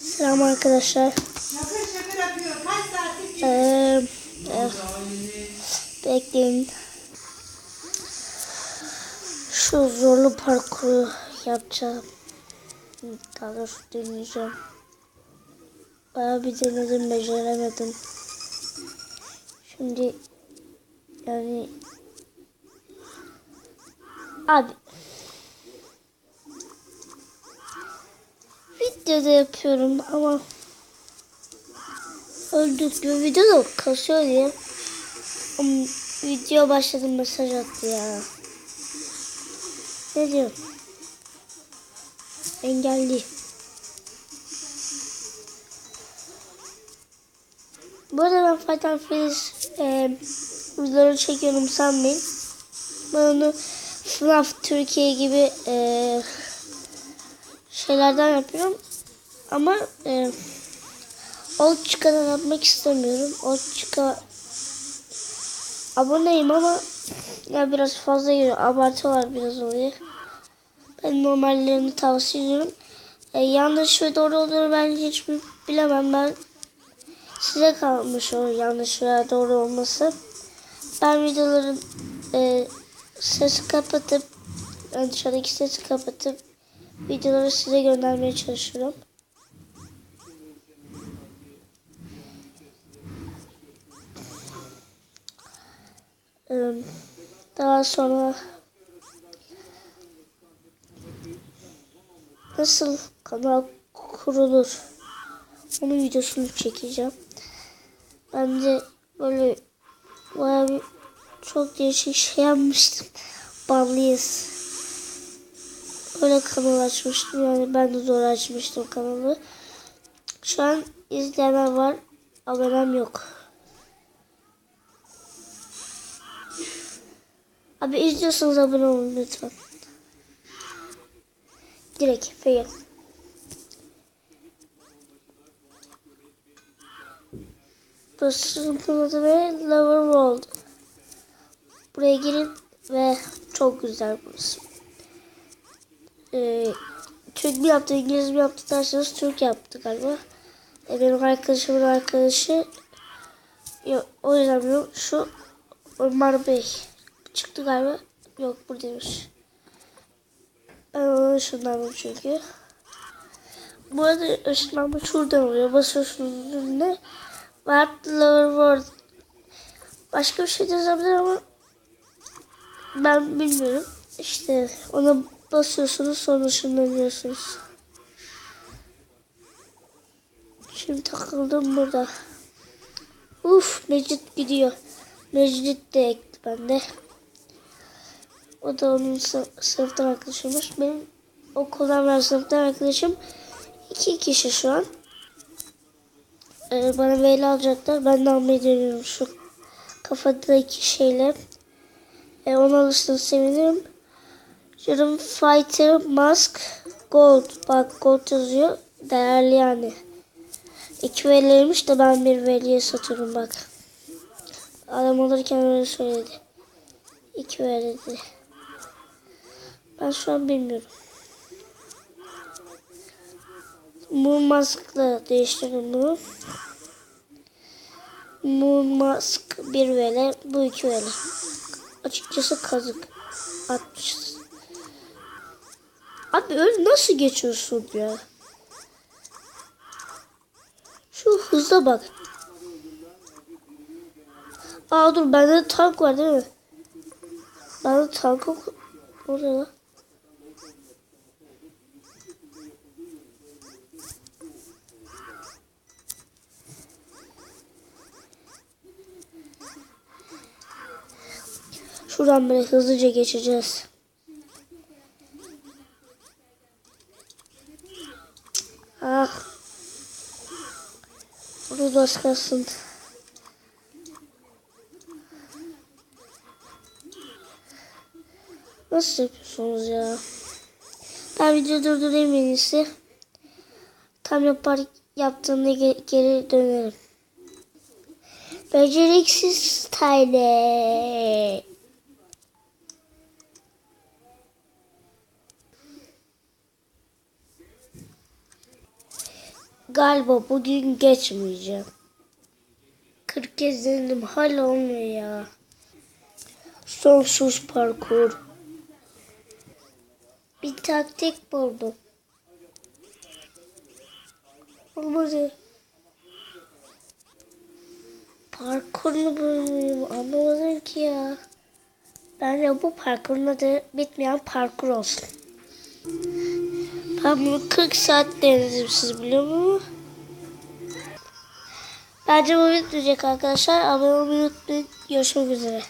Selam arkadaşlar. Ee, eh, bekleyin. Şu zorlu parkuru yapacağım. Daha doğrusu deneyeceğim. Bayağı bir denedim beceremedim. Şimdi yani abi videoda yapıyorum ama öldük bir video da kasıyor diye Ama video başladım mesaj attı ya. Ne diyor engelli. Bu arada ben Fatal Furious e, videoları çekiyorum sanmayın. Ben onu FNAF Türkiye gibi e, şeylerden yapıyorum. Ama e, Old Chicka'dan yapmak istemiyorum. Chica aboneyim ama ya biraz fazla geliyor. Abartıyorlar biraz oluyor. Ben normallerini tavsiye ediyorum. E, yanlış ve doğru olduğunu ben hiç bi- bilemem. Ben size kalmış o yanlış veya doğru olması. Ben videoların e, sesi kapatıp yani dışarıdaki sesi kapatıp videoları size göndermeye çalışıyorum. Daha sonra nasıl kanal kurulur onun videosunu çekeceğim. Ben de böyle bayağı bir çok değişik şey yapmıştım. Banlıyız. Öyle kanal açmıştım yani ben de zor açmıştım kanalı. Şu an izleyenler var. Abonem yok. Abi izliyorsanız abone olun lütfen. Direkt fail. Burası adı ve Lover World. Buraya girin ve çok güzel burası. Ee, Türk mi yaptı, İngiliz mi yaptı derseniz Türk yaptı galiba. Ee, benim arkadaşımın arkadaşı o yüzden bilmiyorum. Şu Ömer Bey çıktı galiba. Yok buradaymış. Ben ışınlandım çünkü. Bu arada ışınlanma şuradan oluyor. Basıyorsunuz üzerine. Warp Lower World. Başka bir şey de yazabilir ama ben bilmiyorum. İşte ona basıyorsunuz sonra ışınlanıyorsunuz. Şimdi takıldım burada. Uf Mecit gidiyor. Mecit de ekti bende. O da onun sı- sınıftan arkadaşıymış. Benim okuldan ben sınıftan arkadaşım. iki kişi şu an. Ee, bana mail alacaklar. Ben de almayı deniyorum şu kafadaki şeyle. E, onu alırsanız sevinirim. Canım Fighter Mask Gold. Bak Gold yazıyor. Değerli yani. İki veliymiş de ben bir veliye satıyorum bak. Adam alırken öyle söyledi. İki veli dedi. Ben şu an bilmiyorum. Moon Mask'la değiştirdim bunu. Moon Mask bir vele, bu iki vele. Açıkçası kazık. Atmışız. Abi öyle nasıl geçiyorsun ya? Şu hıza bak. Aa dur bende tank var değil mi? Bende tank yok. O ne lan? Şuradan böyle hızlıca geçeceğiz. Ah. Az kalsın. Nasıl yapıyorsunuz ya? Ben video durdurayım en iyisi. Tam yapar yaptığımda ge- geri dönerim. Beceriksiz Tyler. Galiba bugün geçmeyeceğim. 40 kez denedim hala olmuyor ya. Sonsuz parkur. Bir taktik buldum. Olmadı. Parkurunu bulmuyorum anlamadım ki ya. Bence bu parkurun adı bitmeyen parkur olsun. Ben bunu 40 saat denedim siz biliyor musunuz? Bence bu bitmeyecek arkadaşlar. Abone olmayı unutmayın. Görüşmek üzere.